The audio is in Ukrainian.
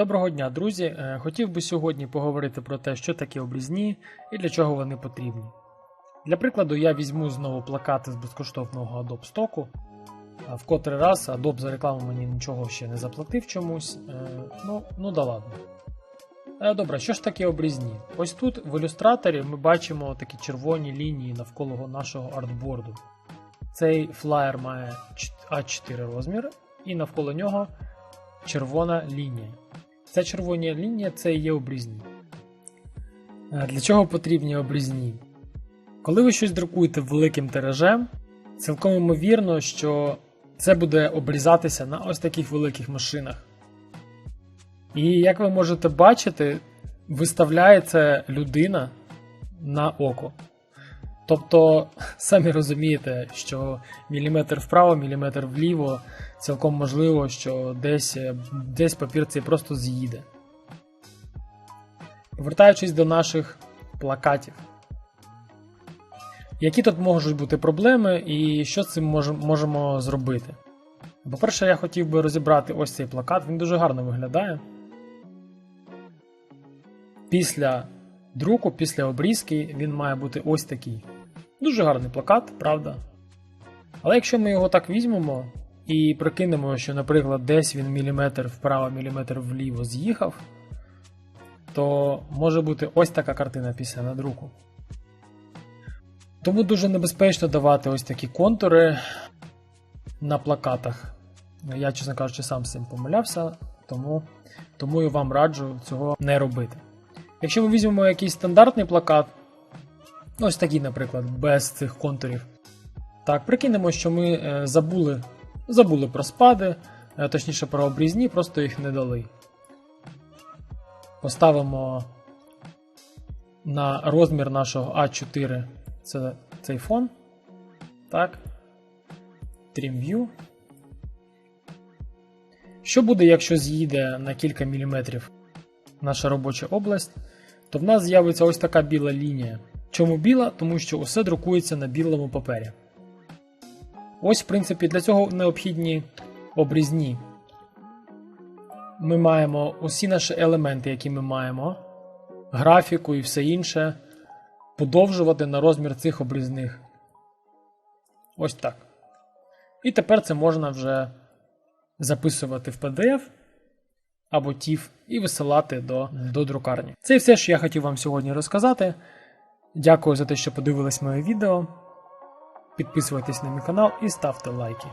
Доброго дня, друзі! Е, Хотів би сьогодні поговорити про те, що таке обрізні і для чого вони потрібні. Для прикладу, я візьму знову плакати з безкоштовного Adobe стоку. В котрий раз Adobe за рекламу мені нічого ще не заплатив чомусь. Е, Ну, ну да ладно. Е, Добре, що ж таке обрізні? Ось тут в ілюстраторі ми бачимо такі червоні лінії навколо нашого артборду. Цей флаєр має А4 розмір, і навколо нього червона лінія. Ця червона лінія це є обрізні. Е, Для чого потрібні обрізні? Коли ви щось друкуєте великим тиражем, цілком ймовірно, що це буде обрізатися на ось таких великих машинах. І як ви можете бачити, виставляється людина на око. Тобто, самі розумієте, що міліметр вправо, міліметр вліво, цілком можливо, що десь, десь папір цей просто з'їде. Повертаючись до наших плакатів. Які тут можуть бути проблеми і що з цим можемо зробити? По-перше, я хотів би розібрати ось цей плакат, він дуже гарно виглядає. Після друку, після обрізки, він має бути ось такий. Дуже гарний плакат, правда. Але якщо ми його так візьмемо і прикинемо, що, наприклад, десь він міліметр вправо, міліметр вліво з'їхав, то може бути ось така картина після надруку. Тому дуже небезпечно давати ось такі контури на плакатах. Я, чесно кажучи, сам з цим помилявся, тому, тому і вам раджу цього не робити. Якщо ми візьмемо якийсь стандартний плакат, ось такий, наприклад, без цих контурів, так, прикинемо, що ми е, забули, забули про спади, е, точніше про обрізні, просто їх не дали. Поставимо на розмір нашого А4 це цей фон. Так. Trim View. Що буде, якщо з'їде на кілька міліметрів наша робоча область, то в нас з'явиться ось така біла лінія. Чому біла? Тому що усе друкується на білому папері. Ось, в принципі, для цього необхідні обрізні. Ми маємо усі наші елементи, які ми маємо, графіку і все інше, подовжувати на розмір цих обрізних. Ось так. І тепер це можна вже записувати в PDF або TIFF і висилати до, до друкарні. Це все, що я хотів вам сьогодні розказати. Дякую за те, що подивились моє відео. Підписуйтесь на мій канал і ставте лайки.